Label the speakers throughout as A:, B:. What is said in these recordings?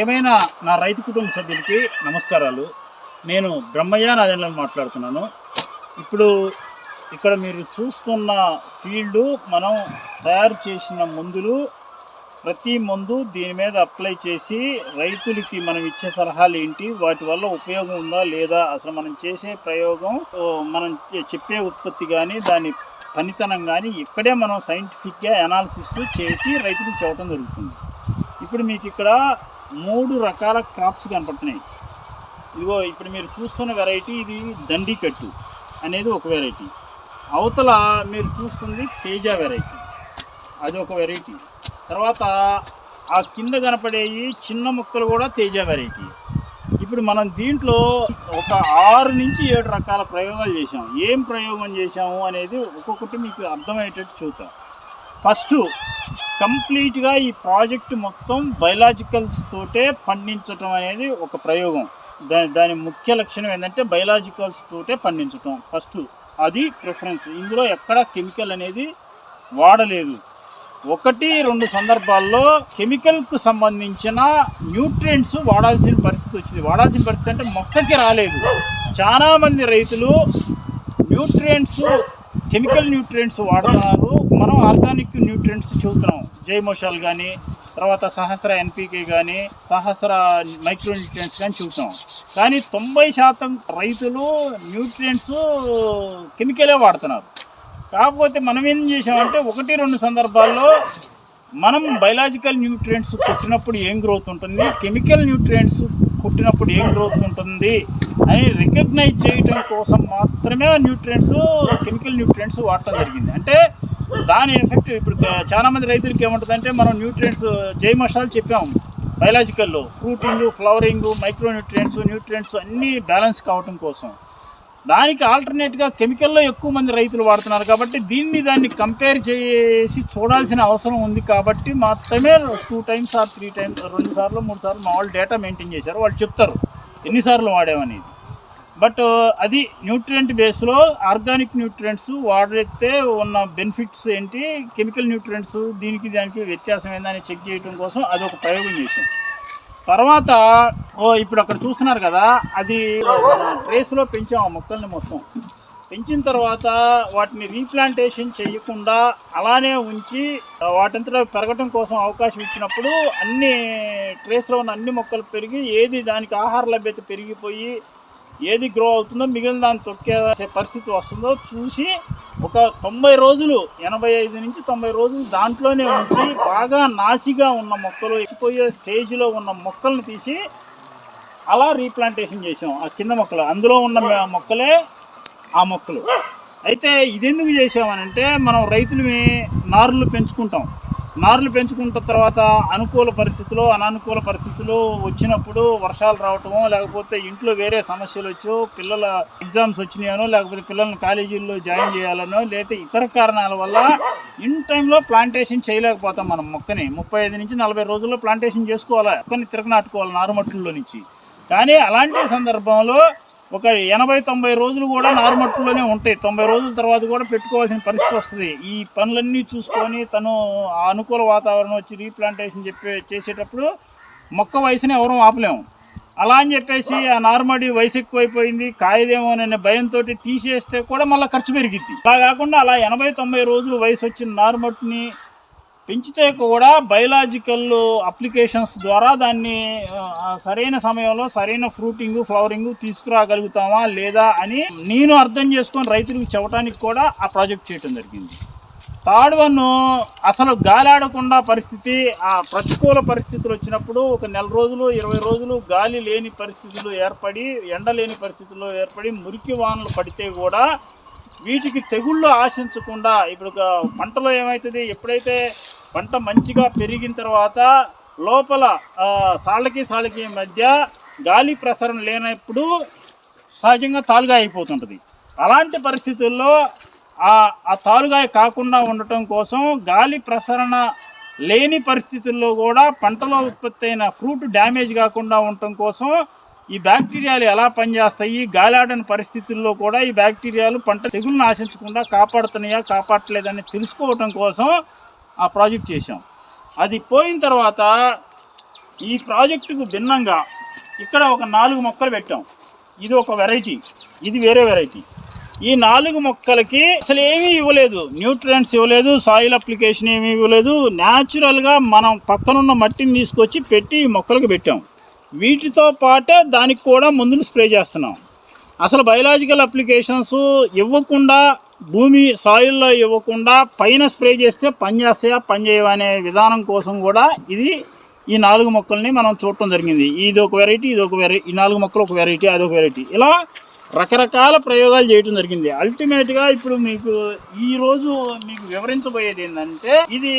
A: ఏమైనా నా రైతు కుటుంబ సభ్యులకి నమస్కారాలు. నేను బ్రహ్మయ్య నాదెండ్లను మాట్లాడుతున్నాను. ఇప్పుడు ఇక్కడ మీరు చూస్తున్న ఫీల్డ్ మనం తయారు చేసిన మందులు ప్రతి మందు దీని మీద అప్లై చేసి రైతులకి మనం ఇచ్చే సలహాలు ఏంటి వాటి వల్ల ఉపయోగం ఉందా లేదా అసలు మనం చేసే ప్రయోగం మనం చెప్పే ఉత్పత్తి కానీ దాని పనితనం కానీ ఇక్కడే మనం సైంటిఫిక్గా అనాలిసిస్ చేసి రైతులకు చెప్పడం జరుగుతుంది. ఇప్పుడు మీకు ఇక్కడ మూడు రకాల క్రాప్స్ కనపడుతున్నాయి. ఇదిగో ఇప్పుడు మీరు చూస్తున్న వెరైటీ ఇది దండి కట్టు అనేది ఒక వెరైటీ అవతల మీరు చూస్తుంది తేజ వెరైటీ అది ఒక వెరైటీ తర్వాత ఆ కింద కనపడేవి చిన్న ముక్కలు కూడా తేజ వెరైటీ ఇప్పుడు మనం దీంట్లో ఒక ఆరు నుంచి ఏడు రకాల ప్రయోగాలు చేసాం ఏం ప్రయోగం చేసాము అనేది ఒక్కొక్కటి మీకు అర్థమయ్యేటట్టు చూద్దాం. ఫస్ట్ కంప్లీట్గా ఈ ప్రాజెక్ట్ మొత్తం బయలాజికల్స్ తోటే పండించటం అనేది ఒక ప్రయోగం. దాని దాని ముఖ్య లక్షణం ఏంటంటే బయలాజికల్స్ తోటే పండించటం. ఫస్ట్ అది ప్రిఫరెన్స్. ఇందులో ఎక్కడ కెమికల్ అనేది వాడలేదు. ఒకటి రెండు సందర్భాల్లో కెమికల్కు సంబంధించిన న్యూట్రియంట్స్ వాడాల్సిన పరిస్థితి వచ్చింది. వాడాల్సిన పరిస్థితి అంటే మొక్కకి రాలేదు. చాలామంది రైతులు న్యూట్రియంట్స్ కెమికల్ న్యూట్రియంట్స్ వాడుతున్నారు. మనం ఆర్గానిక్ న్యూట్రియంట్స్ చూస్తున్నాం జైమోషాల్ కానీ తర్వాత సహస్ర ఎన్పికే కానీ సహస్ర మైక్రో న్యూట్రియంట్స్ కానీ చూస్తాం కానీ తొంభై శాతం రైతులు న్యూట్రియంట్స్ కెమికలే వాడుతున్నారు. కాకపోతే మనం ఏం చేసామంటే ఒకటి రెండు సందర్భాల్లో మనం బయలాజికల్ న్యూట్రియంట్స్ కొట్టినప్పుడు ఏం గ్రోత్ ఉంటుంది? కెమికల్ న్యూట్రియంట్స్ కొట్టినప్పుడు ఏం గ్రోత్ ఉంటుంది? అని రికగ్నైజ్ చేయటం కోసం మాత్రమే న్యూట్రియంట్స్ కెమికల్ న్యూట్రియంట్స్ వాడటం జరిగింది. అంటే దాని ఎఫెక్ట్ ఇప్పుడు చాలా మంది రైతులకి ఏముంటుందంటే మనం న్యూట్రియంట్స్ జై మసాలు చెప్పాం. బయలాజికల్లో fruiting flowering micro nutrients nutrients అన్నీ బ్యాలెన్స్ కావటం కోసం. దానికి ఆల్టర్నేట్గా కెమికల్లో ఎక్కువ మంది రైతులు వాడుతున్నారు కాబట్టి దీన్ని దాన్ని కంపేర్ చేసి చూడాల్సిన అవసరం ఉంది కాబట్టి మాత్రమే two times or three times రెండు సార్లు మూడు సార్లు మా వాళ్ళు డేటా మెయింటైన్ చేశారు. వాళ్ళు చెప్తారు ఎన్నిసార్లు వాడామనేది. బట్ అది న్యూట్రియంట్ బేస్లో ఆర్గానిక్ న్యూట్రియంట్స్ వాడితే ఉన్న బెనిఫిట్స్ ఏంటి? కెమికల్ న్యూట్రియంట్స్ దీనికి దానికి వ్యత్యాసం ఏందని చెక్ చేయడం కోసం అది ఒక ప్రయోగం చేసాం తర్వాత ఓ ఇప్పుడు అక్కడ చూస్తున్నారు కదా అది ట్రేస్లో పెంచాం ఆ మొక్కల్ని మొత్తం. పెంచిన తర్వాత వాటిని రీప్లాంటేషన్ చేయకుండా అలానే ఉంచి వాటంతటా పెరగటం కోసం అవకాశం ఇచ్చినప్పుడు అన్ని ట్రేస్లో ఉన్న అన్ని మొక్కలు పెరిగి ఏది దానికి ఆహార లభ్యత పెరిగిపోయి ఏది గ్రో అవుతుందో మిగిలిన దాన్ని తొక్కే పరిస్థితి వస్తుందో చూసి ఒక తొంభై రోజులు ఎనభై ఐదు నుంచి తొంభై రోజులు దాంట్లోనే ఉంచి బాగా నాసిగా ఉన్న మొక్కలు ఎక్కిపోయే స్టేజ్లో ఉన్న మొక్కలను తీసి అలా రీప్లాంటేషన్ చేసాం ఆ కింద మొక్కలు. అందులో ఉన్న మొక్కలే ఆ మొక్కలు. అయితే ఇదెందుకు చేసామనంటే మనం రైతులు నారులు పెంచుకుంటాం. నారులు పెంచుకుంటున్న తర్వాత అనుకూల పరిస్థితులు అనానుకూల పరిస్థితులు వచ్చినప్పుడు వర్షాలు రావటమో లేకపోతే ఇంట్లో వేరే సమస్యలు వచ్చో పిల్లల ఎగ్జామ్స్ వచ్చినాయనో లేకపోతే పిల్లల్ని కాలేజీల్లో జాయిన్ చేయాలనో లేకపోతే ఇతర కారణాల వల్ల ఇన్ టైంలో ప్లాంటేషన్ చేయలేకపోతాం మనం మొక్కని. ముప్పై ఐదు నుంచి నలభై రోజుల్లో ప్లాంటేషన్ చేసుకోవాలి? మొక్కని తిరగనాటుకోవాలి నారుమట్టుల్లో నుంచి? కానీ అలాంటి సందర్భంలో ఒక ఎనభై తొంభై రోజులు కూడా నారుమట్టులోనే ఉంటాయి. తొంభై రోజుల తర్వాత కూడా పెట్టుకోవాల్సిన పరిస్థితి వస్తుంది. ఈ పనులన్నీ చూసుకొని తను ఆ అనుకూల వాతావరణం వచ్చి రీప్లాంటేషన్ చెప్పే చేసేటప్పుడు మొక్క వయసుని ఎవరూ ఆపలేము. అలా అని చెప్పేసి ఆ నార్మడి వయసు ఎక్కువైపోయింది. కాయదేమో అనే భయంతో తీసేస్తే కూడా మళ్ళీ ఖర్చు పెరిగిద్ది. అలా కాకుండా అలా ఎనభై తొంభై రోజులు వయసు వచ్చిన నార్మట్ని పెంచితే కూడా బయలాజికల్ అప్లికేషన్స్ ద్వారా దాన్ని సరైన సమయంలో సరైన ఫ్రూటింగ్ ఫ్లవరింగ్ తీసుకురాగలుగుతామా లేదా అని నేను అర్థం చేసుకొని రైతులకు చెప్పడానికి కూడా ఆ ప్రాజెక్ట్ చేయడం జరిగింది. థర్డ్ వన్ అసలు గాలాడకుండా పరిస్థితి ఆ ప్రతికూల పరిస్థితులు వచ్చినప్పుడు ఒక నెల రోజులు ఇరవై రోజులు గాలి లేని పరిస్థితులు ఏర్పడి ఎండ లేని పరిస్థితుల్లో ఏర్పడి మురికి వానలు పడితే కూడా వీటికి తెగుళ్ళు ఆశించకుండా ఇప్పుడు పంటలో ఏమవుతుంది ఎప్పుడైతే పంట మంచిగా పెరిగిన తర్వాత లోపల సాళ్ళకి సాళ్ళకి మధ్య గాలి ప్రసరణ లేనప్పుడు సహజంగా తాలుగా అయిపోతుంటుంది. అలాంటి పరిస్థితుల్లో ఆ ఆ తాలుగాయ కాకుండా ఉండటం కోసం గాలి ప్రసరణ లేని పరిస్థితుల్లో కూడా పంటలో ఉత్పత్తి అయిన ఫ్రూట్ డ్యామేజ్ కాకుండా ఉండటం కోసం ఈ బ్యాక్టీరియాలు ఎలా పనిచేస్తాయి గాలాడని పరిస్థితుల్లో కూడా ఈ బ్యాక్టీరియాలు పంట తెగులను ఆశించకుండా కాపాడుతున్నాయా కాపాడలేదని తెలుసుకోవటం కోసం ఆ ప్రాజెక్ట్ చేసాం అది పోయిన తర్వాత ఈ ప్రాజెక్టుకు భిన్నంగా ఇక్కడ ఒక నాలుగు మొక్కలు పెట్టాం. ఇది ఒక వెరైటీ. ఇది వేరే వెరైటీ. ఈ నాలుగు మొక్కలకి అసలు ఏమీ ఇవ్వలేదు. న్యూట్రియంట్స్ ఇవ్వలేదు సాయిల్ అప్లికేషన్ ఏమీ ఇవ్వలేదు. న్యాచురల్గా మనం పక్కనున్న మట్టిని తీసుకొచ్చి పెట్టి ఈ మొక్కలకు పెట్టాం. వీటితో పాటే దానికి కూడా మందులు స్ప్రే చేస్తున్నాం. అసలు బయలాజికల్ అప్లికేషన్స్ ఇవ్వకుండా భూమి సాయిల్లో ఇవ్వకుండా పైన స్ప్రే చేస్తే పనిచేస్తాయా పనిచేయవా అనే విధానం కోసం కూడా ఇది ఈ నాలుగు మొక్కల్ని మనం చూడటం జరిగింది. ఇది ఒక వెరైటీ ఇది ఒక వెరైటీ ఈ నాలుగు మొక్కలు ఒక వెరైటీ అదొక వెరైటీ ఇలా రకరకాల ప్రయోగాలు చేయటం జరిగింది. అల్టిమేట్గా ఇప్పుడు మీకు ఈరోజు మీకు వివరించబోయేది ఏంటంటే ఇది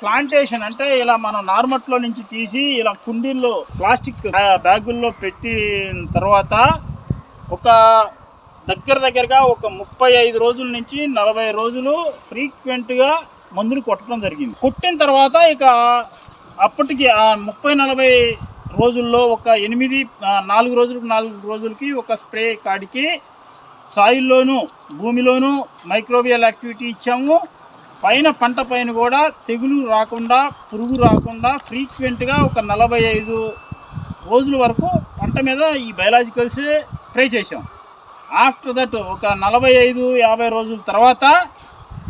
A: ప్లాంటేషన్ అంటే ఇలా మనం నార్మట్లో నుంచి తీసి ఇలా కుండీల్లో ప్లాస్టిక్ బ్యాగుల్లో పెట్టిన తర్వాత ఒక దగ్గర దగ్గరగా ఒక ముప్పై ఐదు రోజుల నుంచి నలభై రోజులు ఫ్రీక్వెంట్గా మందులు కొట్టడం జరిగింది. కొట్టిన తర్వాత ఇక అప్పటికి ఆ ముప్పై నలభై రోజుల్లో ఒక ఎనిమిది నాలుగు రోజులకు నాలుగు రోజులకి ఒక స్ప్రే కాడికి సాయిల్లోనూ భూమిలోనూ మైక్రోబియల్ యాక్టివిటీ ఇచ్చాము. పైన పంట పైన కూడా తెగులు రాకుండా పురుగు రాకుండా ఫ్రీక్వెంట్గా ఒక నలభై ఐదు రోజుల వరకు పంట మీద ఈ బయలాజికల్స్ స్ప్రే చేసాం ఆఫ్టర్ దట్ ఒక నలభై ఐదు యాభై రోజుల తర్వాత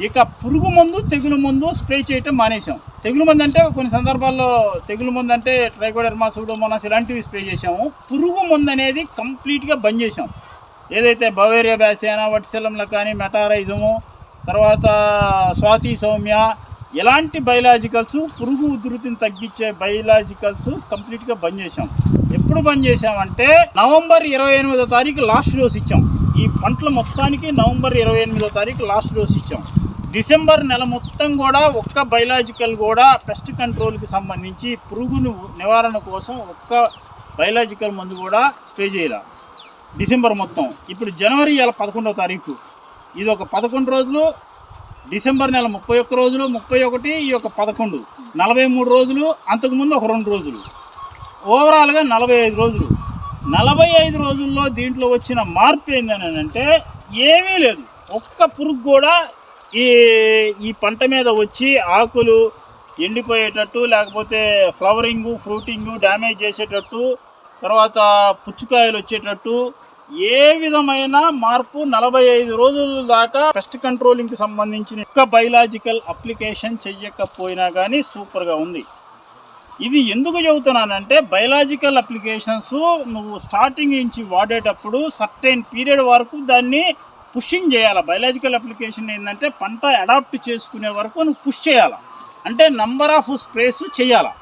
A: ఇక పురుగు మందు తెగులు మందు స్ప్రే చేయటం మానేసాం తెగులు మందు అంటే కొన్ని సందర్భాల్లో తెగులు మందు అంటే ట్రైకోడర్మా సూడోమోనాస్ ఇలాంటివి స్ప్రే చేసాము పురుగు మందు అనేది కంప్లీట్గా బంద్ చేసాం ఏదైతే బవేరియా బ్యాసేనా వట్సెలంల కానీ మెటారైజము తర్వాత స్వాతి సౌమ్య ఎలాంటి బయలాజికల్స్ పురుగు ఉధృతిని తగ్గించే బయలాజికల్స్ కంప్లీట్గా బంద్ చేసాం ఎప్పుడు బంద్ చేసామంటే నవంబర్ ఇరవై ఎనిమిదో తారీఖు లాస్ట్ డోస్ ఇచ్చాం. ఈ పంటల మొత్తానికి నవంబర్ ఇరవై ఎనిమిదో తారీఖు లాస్ట్ డోస్ ఇచ్చాం. డిసెంబర్ నెల మొత్తం కూడా ఒక్క బయలాజికల్ కూడా పెస్ట్ కంట్రోల్కి సంబంధించి పురుగును నివారణ కోసం ఒక్క బయలాజికల్ మందు కూడా స్ప్రే చేయాల. డిసెంబర్ మొత్తం. ఇప్పుడు జనవరి ఇవాళ పదకొండవ తారీఖు. ఇది ఒక పదకొండు రోజులు డిసెంబర్ నెల ముప్పై ఒక్క రోజులు ముప్పై ఒకటి ఈ యొక్క పదకొండు. నలభై మూడు రోజులు అంతకుముందు ఒక రెండు రోజులు. ఓవరాల్గా నలభై ఐదు రోజులు. నలభై ఐదు రోజుల్లో దీంట్లో వచ్చిన మార్పు ఏందని అంటే ఏమీ లేదు. ఒక్క పురుగు కూడా ఈ ఈ పంట మీద వచ్చి ఆకులు ఎండిపోయేటట్టు లేకపోతే ఫ్లవరింగు ఫ్రూటింగు డ్యామేజ్ చేసేటట్టు తర్వాత పుచ్చుకాయలు వచ్చేటట్టు ఏ విధమైన మార్పు నలభై ఐదు రోజుల దాకా పెస్ట్ కంట్రోలింగ్కి సంబంధించిన ఒక్క బయలాజికల్ అప్లికేషన్ చెయ్యకపోయినా కానీ సూపర్గా ఉంది. ఇది ఎందుకు చెబుతున్నానంటే బయలాజికల్ అప్లికేషన్స్ నువ్వు స్టార్టింగ్ నుంచి వాడేటప్పుడు సర్టైన్ పీరియడ్ వరకు దాన్ని పుషింగ్ చేయాలి. బయలాజికల్ అప్లికేషన్ ఏంటంటే పంట అడాప్ట్ చేసుకునే వరకు నువ్వు పుష్ చేయాలి. అంటే నంబర్ ఆఫ్ స్ప్రేస్ చేయాలి.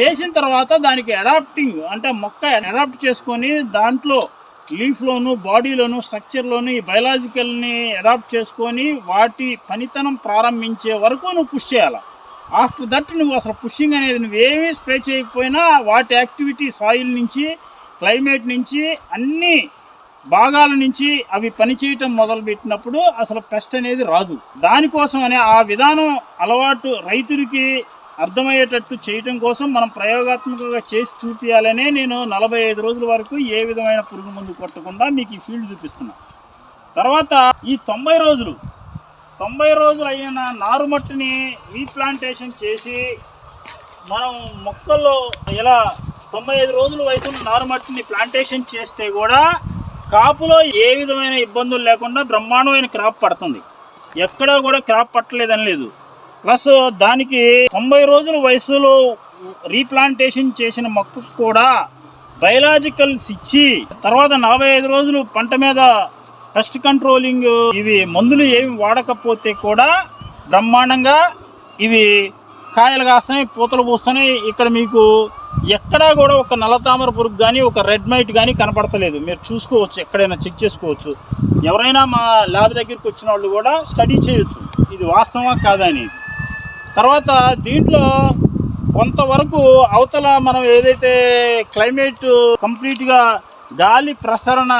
A: చేసిన తర్వాత దానికి అడాప్టింగ్ అంటే మొక్క అడాప్ట్ చేసుకొని దాంట్లో లీఫ్లోను బాడీలోను స్ట్రక్చర్లోను ఈ బయలాజికల్ని అడాప్ట్ చేసుకొని వాటి పనితనం ప్రారంభించే వరకు నువ్వు పుష్ చేయాలి. ఆఫ్టర్ దట్ నువ్వు అసలు పుషింగ్ అనేది నువ్వేమీ స్ప్రే చేయకపోయినా వాటి యాక్టివిటీ సాయిల్ నుంచి క్లైమేట్ నుంచి అన్ని భాగాల నుంచి అవి పనిచేయటం మొదలుపెట్టినప్పుడు అసలు పెస్ట్ అనేది రాదు. దానికోసం అనే ఆ విధానం అలవాటు రైతులకి అర్థమయ్యేటట్టు చేయటం కోసం మనం ప్రయోగాత్మకంగా చేసి చూపించాలనే నేను నలభై ఐదు రోజుల వరకు ఏ విధమైన పురుగు మందు కొట్టకుండా మీకు ఈ ఫీల్డ్ చూపిస్తున్నాను తర్వాత ఈ తొంభై రోజులు తొంభై రోజులు అయిన నారుమట్టిని రీప్లాంటేషన్ చేసి మనం మొక్కల్లో ఇలా తొంభై ఐదు రోజుల వయసున్న నారుమట్టిని ప్లాంటేషన్ చేస్తే కూడా కాపులో ఏ విధమైన ఇబ్బందులు లేకుండా బ్రహ్మాండమైన క్రాప్ పడుతుంది. ఎక్కడా కూడా క్రాప్ పట్టలేదని లేదు. ప్లస్ దానికి తొంభై రోజుల వయసులో రీప్లాంటేషన్ చేసిన మొక్కకు కూడా బయలాజికల్స్ ఇచ్చి తర్వాత నలభై ఐదు రోజులు పంట మీద పెస్ట్ కంట్రోలింగ్ ఇవి మందులు ఏమి వాడకపోతే కూడా బ్రహ్మాండంగా ఇవి కాయలు కాస్తాయి పూతలు పూస్తున్నాయి. ఇక్కడ మీకు ఎక్కడా కూడా ఒక నల్లతామర పురుగు కానీ ఒక రెడ్ మైట్ కానీ కనపడతలేదు. మీరు చూసుకోవచ్చు ఎక్కడైనా చెక్ చేసుకోవచ్చు. ఎవరైనా మా ల్యాబ్ దగ్గరికి వచ్చిన వాళ్ళు కూడా స్టడీ చేయొచ్చు. ఇది వాస్తవా కాదని తర్వాత దీంట్లో కొంతవరకు అవతల మనం ఏదైతే క్లైమేట్ కంప్లీట్గా గాలి ప్రసరణ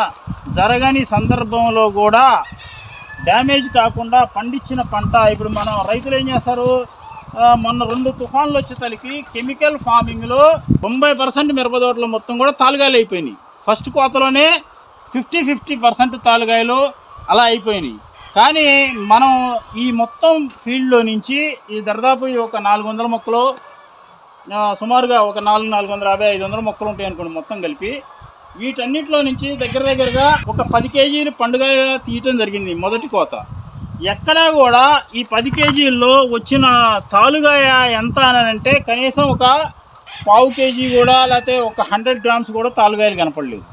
A: జరగని సందర్భంలో కూడా డ్యామేజ్ కాకుండా పండించిన పంట. ఇప్పుడు మనం రైతులు ఏం చేస్తారు? మొన్న రెండు తుఫాన్లు వచ్చే తలకి కెమికల్ ఫార్మింగ్లో తొంభై పర్సెంట్ మిరపదోటలు మొత్తం కూడా తాలుగాయలు అయిపోయినాయి. ఫస్ట్ కోతలోనే ఫిఫ్టీ ఫిఫ్టీ పర్సెంట్ తాలుగాయలు అలా అయిపోయినాయి. కానీ మనం ఈ మొత్తం ఫీల్డ్లో నుంచి ఈ దాదాపు ఒక నాలుగు వందల మొక్కలు సుమారుగా ఒక నాలుగు నాలుగు వందల యాభై ఐదు వందల మొక్కలు ఉంటాయి అనుకోండి మొత్తం కలిపి. వీటన్నిటిలో నుంచి దగ్గర దగ్గరగా ఒక పది కేజీలు పండుగ తీయటం జరిగింది మొదటి కోత. ఎక్కడా కూడా ఈ పది కేజీల్లో వచ్చిన తాలుగాయ ఎంత అని అంటే కనీసం ఒక పావు కేజీ కూడా లేకపోతే ఒక హండ్రెడ్ గ్రామ్స్ కూడా తాలుగాయలు కనపడలేదు.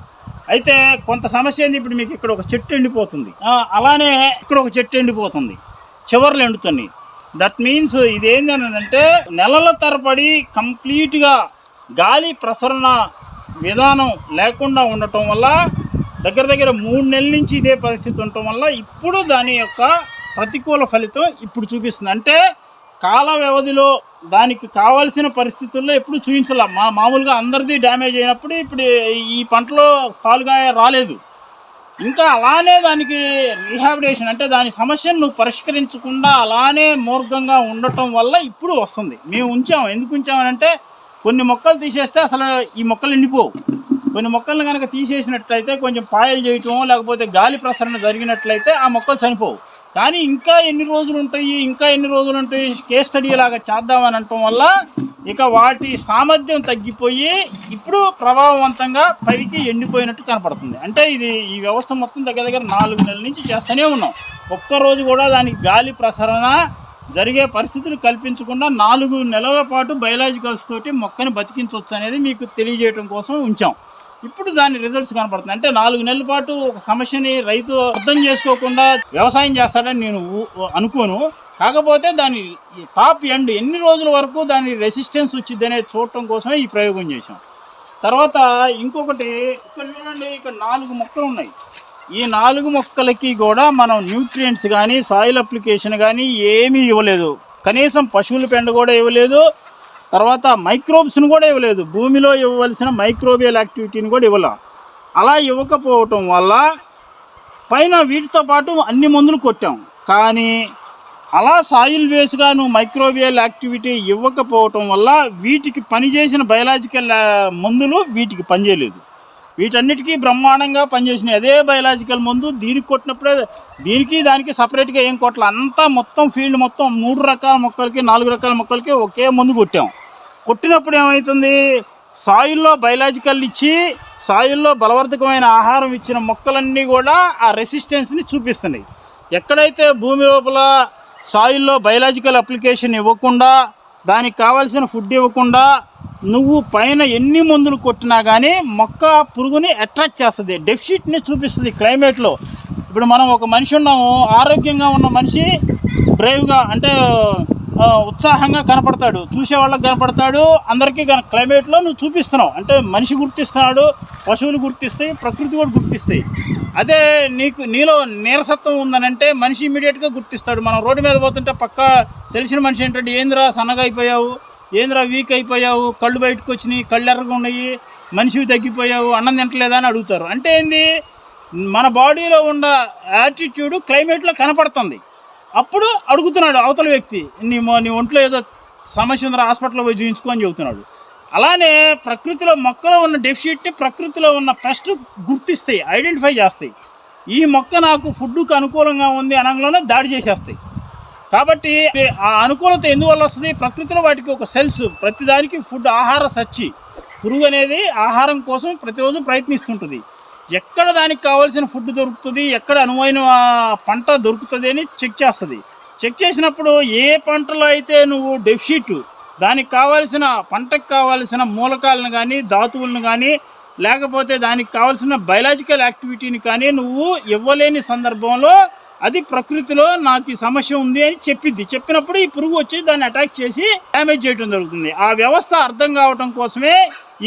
A: అయితే కొంత సమస్య ఏంది? ఇప్పుడు మీకు ఇక్కడ ఒక చెట్టు ఎండిపోతుంది. అలానే ఇక్కడ ఒక చెట్టు ఎండిపోతుంది. చివర్లు ఎండుతున్నాయి. దట్ మీన్స్ ఇదేంటి అని అంటే నెలల తరబడి కంప్లీట్గా గాలి ప్రసరణ విధానం లేకుండా ఉండటం వల్ల దగ్గర దగ్గర మూడు నెలల నుంచి ఇదే పరిస్థితి ఉండటం వల్ల ఇప్పుడు దాని యొక్క ప్రతికూల ఫలితం ఇప్పుడు చూపిస్తుంది. అంటే కాల వ్యవధిలో దానికి కావాల్సిన పరిస్థితుల్లో ఎప్పుడు చూపించాల. మా మామూలుగా అందరిది డ్యామేజ్ అయినప్పుడు ఇప్పుడు ఈ పంటలో పాలుగాయ రాలేదు. ఇంకా అలానే దానికి రీహాబిటేషన్ అంటే దాని సమస్యను నువ్వు పరిష్కరించకుండా అలానే మూర్ఘంగా ఉండటం వల్ల ఇప్పుడు వస్తుంది. మేము ఉంచాం. ఎందుకు ఉంచామనంటే కొన్ని మొక్కలు తీసేస్తే అసలు ఈ మొక్కలు ఎండిపోవు. కొన్ని మొక్కలను కనుక తీసేసినట్లయితే కొంచెం పాయలు చేయటం లేకపోతే గాలి ప్రసరణ జరిగినట్లయితే ఆ మొక్కలు చనిపోవు. కానీ ఇంకా ఎన్ని రోజులు ఉంటాయి ఇంకా ఎన్ని రోజులు ఉంటాయి కేస్ స్టడీ లాగా చేద్దామని అనటం వల్ల ఇక వాటి సామర్థ్యం తగ్గిపోయి ఇప్పుడు ప్రభావవంతంగా పైకి ఎండిపోయినట్టు కనపడుతుంది. అంటే ఇది ఈ వ్యవస్థ మొత్తం దగ్గర దగ్గర నాలుగు నెలల నుంచి చేస్తూనే ఉన్నాం. ఒక్కరోజు కూడా దానికి గాలి ప్రసరణ జరిగే పరిస్థితులు కల్పించకుండా నాలుగు నెలల పాటు బయలాజికల్స్ తోటి మొక్కని బతికించవచ్చు అనేది మీకు తెలియజేయడం కోసం ఉంచాం. ఇప్పుడు దాని రిజల్ట్స్ కనపడుతుంది అంటే నాలుగు నెలల పాటు ఒక సమస్యని రైతు అర్థం చేసుకోకుండా వ్యవసాయం చేస్తాడని నేను అనుకోను. కాకపోతే దాని టాప్ ఎండ్ ఎన్ని రోజుల వరకు దాని రెసిస్టెన్స్ వచ్చింది అనేది చూడటం కోసమే ఈ ప్రయోగం చేశాం. తర్వాత ఇంకొకటి ఇక్కడ చూడండి ఇక్కడ నాలుగు మొక్కలు ఉన్నాయి. ఈ నాలుగు మొక్కలకి కూడా మనం న్యూట్రియంట్స్ కానీ సాయిల్ అప్లికేషన్ కానీ ఏమీ ఇవ్వలేదు. కనీసం పశువుల పెండ కూడా ఇవ్వలేదు. తర్వాత మైక్రోబ్స్ని కూడా ఇవ్వలేదు. భూమిలో ఇవ్వవలసిన మైక్రోబియల్ యాక్టివిటీని కూడా ఇవ్వాల. అలా ఇవ్వకపోవటం వల్ల పైన వీటితో పాటు అన్ని మందులు కొట్టాం. కానీ అలా సాయిల్ బేస్గా నువ్వు మైక్రోబియల్ యాక్టివిటీ ఇవ్వకపోవటం వల్ల వీటికి పనిచేసిన బయలాజికల్ మందులు వీటికి పనిచేయలేదు. వీటన్నిటికీ బ్రహ్మాండంగా పనిచేసినాయి. అదే బయలాజికల్ మందు దీనికి కొట్టినప్పుడే దీనికి దానికి సపరేట్గా ఏం కొట్టాలి. అంతా మొత్తం ఫీల్డ్ మొత్తం మూడు రకాల మొక్కలకి నాలుగు రకాల మొక్కలకి ఒకే మందు కొట్టాం. కొట్టినప్పుడు ఏమవుతుంది సాయిల్లో బయలాజికల్ ఇచ్చి సాయిల్లో బలవర్ధకమైన ఆహారం ఇచ్చిన మొక్కలన్నీ కూడా ఆ రెసిస్టెన్స్ని చూపిస్తున్నాయి. ఎక్కడైతే భూమి లోపల సాయిల్లో బయలాజికల్ అప్లికేషన్ ఇవ్వకుండా దానికి కావాల్సిన ఫుడ్ ఇవ్వకుండా నువ్వు పైన ఎన్ని మందులు కొట్టినా కానీ మొక్క పురుగుని అట్రాక్ట్ చేస్తుంది. డెఫిషిట్ని చూపిస్తుంది క్లైమేట్లో ఇప్పుడు మనం ఒక మనిషి ఉన్నాము ఆరోగ్యంగా ఉన్న మనిషి బ్రేవ్గా అంటే ఉత్సాహంగా కనపడతాడు. చూసే వాళ్ళకి కనపడతాడు. అందరికీ కన క్లైమేట్లో నువ్వు చూపిస్తున్నావు. అంటే మనిషి గుర్తిస్తున్నాడు పశువులు గుర్తిస్తాయి ప్రకృతి కూడా గుర్తిస్తాయి. అదే నీకు నీలో నీరసత్వం ఉందనంటే మనిషి ఇమీడియట్గా గుర్తిస్తాడు. మనం రోడ్డు మీద పోతుంటే పక్క తెలిసిన మనిషి ఏంటంటే ఏంద్రా సన్నగా అయిపోయావు? ఏంద్రా వీక్ అయిపోయావు? కళ్ళు బయటకు వచ్చినాయి కళ్ళు ఎర్రగా ఉన్నాయి మనిషివి తగ్గిపోయావు అన్నం తింటలేదా అని అడుగుతారు. అంటే ఏంది? మన బాడీలో ఉన్న యాటిట్యూడ్ క్లైమేట్లో కనపడుతుంది. అప్పుడు అడుగుతున్నాడు అవతల వ్యక్తి నీ నీ ఒంట్లో ఏదో సమస్య ఉందా హాస్పిటల్లో పోయి చూయించుకో అని చెబుతున్నాడు. అలానే ప్రకృతిలో మొక్కలో ఉన్న డెఫిషిట్ని ప్రకృతిలో ఉన్న పెస్ట్ గుర్తిస్తాయి ఐడెంటిఫై చేస్తాయి. ఈ మొక్క నాకు ఫుడ్కు అనుకూలంగా ఉంది అనగానే దాడి చేసేస్తాయి. కాబట్టి ఆ అనుకూలత ఎందువల్ల వస్తుంది? ప్రకృతిలో వాటికి ఒక సెల్స్ ప్రతిదానికి ఫుడ్ ఆహార సచ్చి. పురుగు అనేది ఆహారం కోసం ప్రతిరోజు ప్రయత్నిస్తుంటుంది. ఎక్కడ దానికి కావాల్సిన ఫుడ్ దొరుకుతుంది? ఎక్కడ అనువైన పంట దొరుకుతుంది అని చెక్ చేస్తుంది. చెక్ చేసినప్పుడు ఏ పంటలో అయితే నువ్వు డెఫిషిట్ దానికి కావాల్సిన పంటకు కావాల్సిన మూలకాలను కానీ ధాతువులను కానీ లేకపోతే దానికి కావాల్సిన బయలాజికల్ యాక్టివిటీని కానీ నువ్వు ఇవ్వలేని సందర్భంలో అది ప్రకృతిలో నాకు ఈ సమస్య ఉంది అని చెప్పింది చెప్పినప్పుడు ఈ పురుగు వచ్చి దాన్ని అటాక్ చేసి డ్యామేజ్ చేయడం జరుగుతుంది. ఆ వ్యవస్థ అర్థం కావటం కోసమే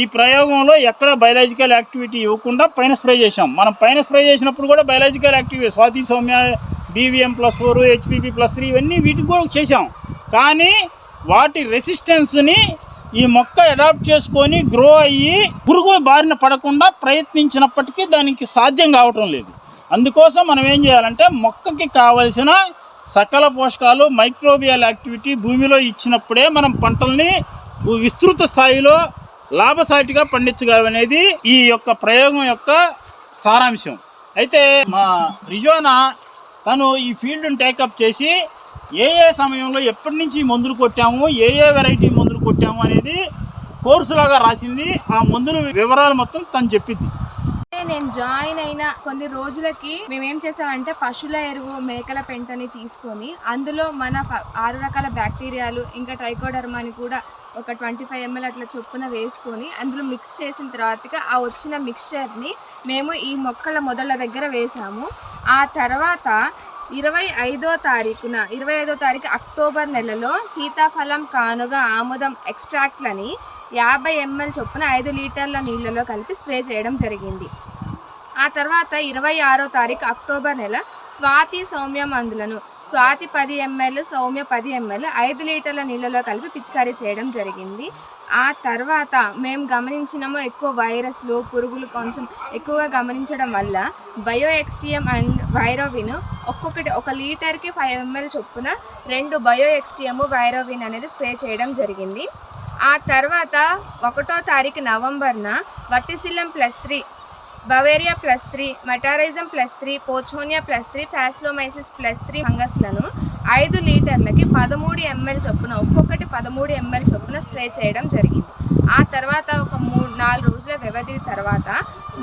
A: ఈ ప్రయోగంలో ఎక్కడ బయలాజికల్ యాక్టివిటీ ఇవ్వకుండా పైన స్ప్రే చేసాం మనం పైన స్ప్రే చేసినప్పుడు కూడా biological activity Swathi Soumya BVM plus four HPP plus three ఇవన్నీ వీటికి కూడా చేసాం కానీ వాటి రెసిస్టెన్స్ని ఈ మొక్క అడాప్ట్ చేసుకొని గ్రో అయ్యి పురుగు బారిన పడకుండా ప్రయత్నించినప్పటికీ దానికి సాధ్యం కావటం లేదు. అందుకోసం మనం ఏం చేయాలంటే మొక్కకి కావలసిన సకల పోషకాలు మైక్రోబియల్ యాక్టివిటీ భూమిలో ఇచ్చినప్పుడే మనం పంటల్ని విస్తృత స్థాయిలో లాభసాటిగా పండించగలమనేది ఈ యొక్క ప్రయోగం యొక్క సారాంశం. అయితే మా రిజోనా తను ఈ ఫీల్డ్ని టేకప్ చేసి ఏ ఏ సమయంలో ఎప్పటి నుంచి మందులు కొట్టాము ఏ ఏ వెరైటీ మందులు కొట్టాము అనేది కోర్సులాగా రాసింది. ఆ మందుల వివరాలు మొత్తం తను చెప్పింది
B: నేను జాయిన్ అయిన కొన్ని రోజులకి మేము ఏం చేసామంటే పశువుల ఎరువు మేకల పెంటని తీసుకొని అందులో మన ప- ఆరు రకాల బ్యాక్టీరియాలు ఇంకా ట్రైకోడర్మాని కూడా ఒక ట్వంటీ ఫైవ్ ఎంఎల్ అట్లా చొప్పున వేసుకొని అందులో మిక్స్ చేసిన తర్వాత ఆ వచ్చిన మిక్చర్ని మేము ఈ మొక్కల మొదళ్ళ దగ్గర వేసాము. ఆ తర్వాత ఇరవై ఐదో తారీఖున ఇరవై ఐదో తారీఖు అక్టోబర్ నెలలో సీతాఫలం కానుగ ఆముదం ఎక్స్ట్రాక్ట్లని యాభై ఎంఎల్ చొప్పున ఐదు లీటర్ల నీళ్ళలో కలిపి స్ప్రే చేయడం జరిగింది. ఆ తర్వాత ఇరవై ఆరో తారీఖు అక్టోబర్ నెల స్వాతి సౌమ్య మందులను స్వాతి పది ఎంఎల్ సౌమ్య పది ఎంఎల్ ఐదు లీటర్ల నీళ్ళలో కలిపి పిచికారీ చేయడం జరిగింది. ఆ తర్వాత మేము గమనించినాము ఎక్కువ వైరస్లు పురుగులు కొంచెం ఎక్కువగా గమనించడం వల్ల బయో ఎక్స్టిఎం అండ్ వైరోవిన్ ఒక్కొక్కటి ఒక లీటర్కి ఫైవ్ ఎంఎల్ చొప్పున రెండు బయో ఎక్స్టిఎం వైరోవిన్ అనేది స్ప్రే చేయడం జరిగింది. ఆ తర్వాత ఒకటో తారీఖు నవంబర్న verticillium plus three beauveria plus three metarhizium plus three pochonia plus three paecilomyces plus three ఫంగస్లను ఐదు లీటర్లకి పదమూడు ఎంఎల్ చొప్పున ఒక్కొక్కటి పదమూడు ఎంఎల్ చొప్పున స్ప్రే చేయడం జరిగింది. ఆ తర్వాత ఒక మూడు నాలుగు రోజుల వ్యవధి తర్వాత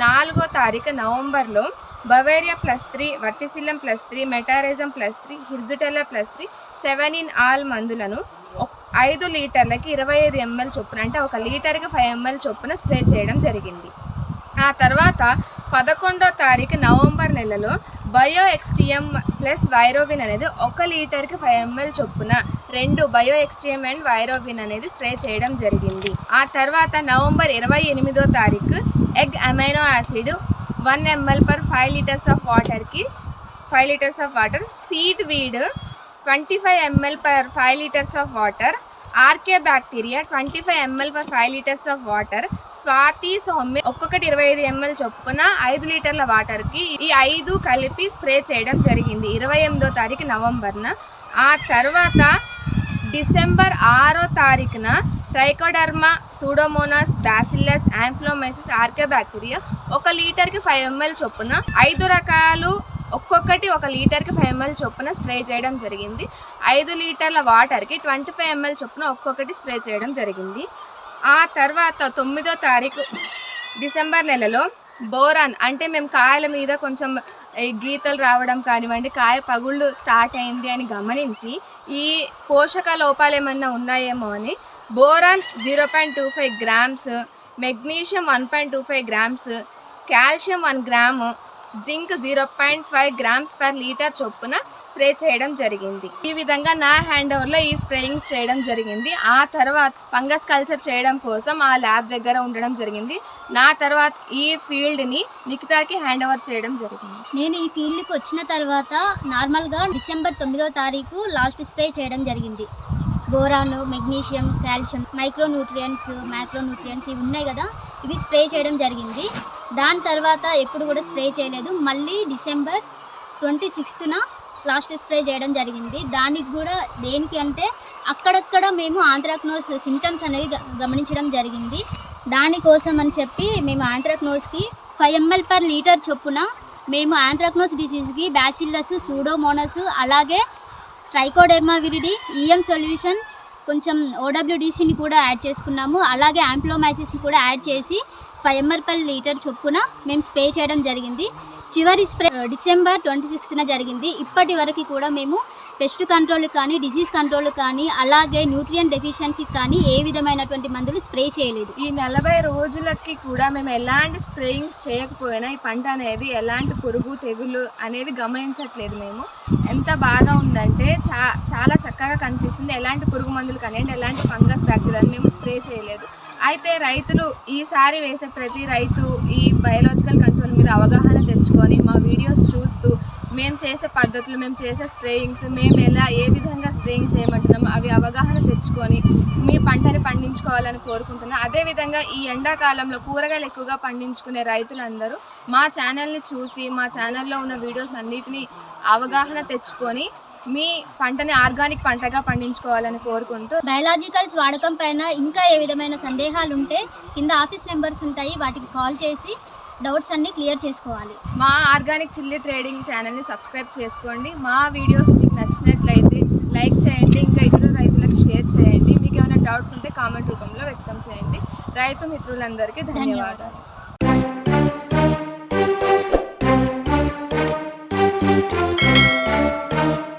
B: నాలుగో తారీఖు నవంబర్లో beauveria plus three verticillium plus three metarhizium plus three hirsutella plus three seven in all మందులను ఒక్- ఐదు లీటర్లకి ఇరవై ఐదు ఎంఎల్ చొప్పున అంటే ఒక లీటర్కి ఫైవ్ ఎంఎల్ చొప్పున స్ప్రే చేయడం జరిగింది. ఆ తర్వాత పదకొండో తారీఖు నవంబర్ నెలలో బయో ఎక్స్టిఎం ప్లస్ వైరోవిన్ అనేది ఒక లీటర్కి ఫైవ్ ఎంఎల్ చొప్పున రెండు బయో ఎక్స్టిఎం అండ్ వైరోవిన్ అనేది స్ప్రే చేయడం జరిగింది. ఆ తర్వాత నవంబర్ ఇరవై ఎనిమిదో తారీఖు egg amino acid one ML per five litres of వాటర్కి five litres of water seaweed twenty five ML per five litres of water RK bacteria twenty five ML per five litres of water Swathi Soumya ఒక్కొక్కటి ఇరవై ఐదు ML చొప్పున ఐదు లీటర్ల వాటర్కి ఈ ఐదు కలిపి స్ప్రే చేయడం జరిగింది. ఇరవై ఎనిమిదో తారీఖు నవంబర్న. ఆ తర్వాత డిసెంబర్ ఆరో తారీఖున trichoderma pseudomonas bacillus ampelomyces RK bacteria ఒక లీటర్కి ఫైవ్ ఎంఎల్ చొప్పున ఐదు రకాలు ఒక్కొక్కటి ఒక లీటర్కి ఫైవ్ ఎంఎల్ చొప్పున స్ప్రే చేయడం జరిగింది. ఐదు లీటర్ల వాటర్కి ట్వంటీ ఫైవ్ ఎంఎల్ చొప్పున ఒక్కొక్కటి స్ప్రే చేయడం జరిగింది. ఆ తర్వాత తొమ్మిదో తారీఖు డిసెంబర్ నెలలో బోరాన్ అంటే మేము కాయల మీద కొంచెం ఈ గీతలు రావడం కానివ్వండి కాయ పగుళ్ళు స్టార్ట్ అయింది అని గమనించి ఈ పోషక లోపాలు ఏమన్నా ఉన్నాయేమో అని boron zero point two five grams magnesium one point two five grams calcium one gram zinc zero point five grams per litre చొప్పున స్ప్రే చేయడం జరిగింది. ఈ విధంగా నా హ్యాండ్ ఓవర్లో ఈ స్ప్రేయింగ్స్ చేయడం జరిగింది. ఆ తర్వాత ఫంగస్ కల్చర్ చేయడం కోసం ఆ ల్యాబ్ దగ్గర ఉండడం జరిగింది. నా తర్వాత ఈ ఫీల్డ్ని నిఖితాకి హ్యాండ్ ఓవర్ చేయడం జరిగింది.
C: నేను ఈ ఫీల్డ్కి వచ్చిన తర్వాత నార్మల్గా డిసెంబర్ తొమ్మిదో తారీఖు లాస్ట్ స్ప్రే చేయడం జరిగింది. Boron magnesium calcium micronutrients micronutrients ఇవి ఉన్నాయి కదా. ఇవి స్ప్రే చేయడం జరిగింది. దాని తర్వాత ఎప్పుడు కూడా స్ప్రే చేయలేదు. మళ్ళీ డిసెంబర్ ట్వంటీ సిక్స్త్న లాస్ట్ స్ప్రే చేయడం జరిగింది. దానికి కూడా దేనికి అంటే అక్కడక్కడ మేము ఆంథ్రాక్నోస్ సిమ్టమ్స్ అనేవి గ- గమనించడం జరిగింది. దానికోసం అని చెప్పి మేము ఆంథ్రాక్నోస్కి ఫైవ్ ఎంఎల్ పర్ లీటర్ చొప్పున మేము ఆంథ్రాక్నోస్ డిసీజ్కి బ్యాసిల్లస్ సూడోమోనస్ అలాగే ట్రైకోడెర్మా విరిడి ఈఎం సొల్యూషన్ కొంచెం ఓడబ్ల్యూడిసిని కూడా యాడ్ చేసుకున్నాము. అలాగే యాంప్లోమైసిస్ని కూడా యాడ్ చేసి ఫైవ్ ఎంఆర్ పర్ లీటర్ చొప్పున మేము స్ప్రే చేయడం జరిగింది. చివరి స్ప్రే డిసెంబర్ ట్వంటీ సిక్స్త్న జరిగింది. ఇప్పటి వరకు కూడా మేము పెస్ట్ కంట్రోల్ కానీ డిసీజ్ కంట్రోల్ కానీ అలాగే న్యూట్రియన్ డెఫిషియన్సీ కానీ ఏ విధమైనటువంటి మందులు స్ప్రే చేయలేదు.
B: ఈ నలభై రోజులకి కూడా మేము ఎలాంటి స్ప్రేయింగ్స్ చేయకపోయినా ఈ పంట అనేది ఎలాంటి పురుగు తెగులు అనేవి గమనించట్లేదు మేము. ఎంత బాగా ఉందంటే చా చాలా చక్కగా కనిపిస్తుంది. ఎలాంటి పురుగు మందులు కానివ్వండి ఎలాంటి ఫంగస్ బ్యాక్టీరియాలు మేము స్ప్రే చేయలేదు. అయితే రైతులు ఈసారి వేసే ప్రతి రైతు ఈ బయోలాజికల్ కంట్రోల్ మీద అవగాహన తెచ్చుకొని మా వీడియోస్ చూస్తూ మేము చేసే పద్ధతులు మేము చేసే స్ప్రేయింగ్స్ మేము ఎలా ఏ విధంగా స్ప్రేయింగ్ చేయమంటున్నామో అవి అవగాహన తెచ్చుకొని మీ పంటని పండించుకోవాలని కోరుకుంటున్నాను అదేవిధంగా ఈ ఎండాకాలంలో కూరగాయలు ఎక్కువగా పండించుకునే రైతులందరూ మా ఛానల్ని చూసి మా ఛానల్లో ఉన్న వీడియోస్ అన్నిటినీ అవగాహన తెచ్చుకొని మీ పంటని ఆర్గానిక్ పంటగా పండించుకోవాలని కోరుకుంటూ
C: బయలాజికల్స్ వాడకం పైన ఇంకా ఏ విధమైన సందేహాలు ఉంటే కింద ఆఫీస్ నెంబర్స్ ఉంటాయి వాటికి కాల్ చేసి డౌట్స్ అన్నీ క్లియర్ చేసుకోవాలి.
B: మా ఆర్గానిక్ చిల్లీ ట్రేడింగ్ ఛానల్ని సబ్స్క్రైబ్ చేసుకోండి. మా వీడియోస్ మీకు నచ్చినట్లయితే లైక్ చేయండి ఇంకా ఇతర రైతులకు షేర్ చేయండి. మీకు ఏమైనా డౌట్స్ ఉంటే కామెంట్ రూపంలో వ్యక్తం చేయండి. రైతు మిత్రులందరికీ ధన్యవాదాలు.
C: Thank you.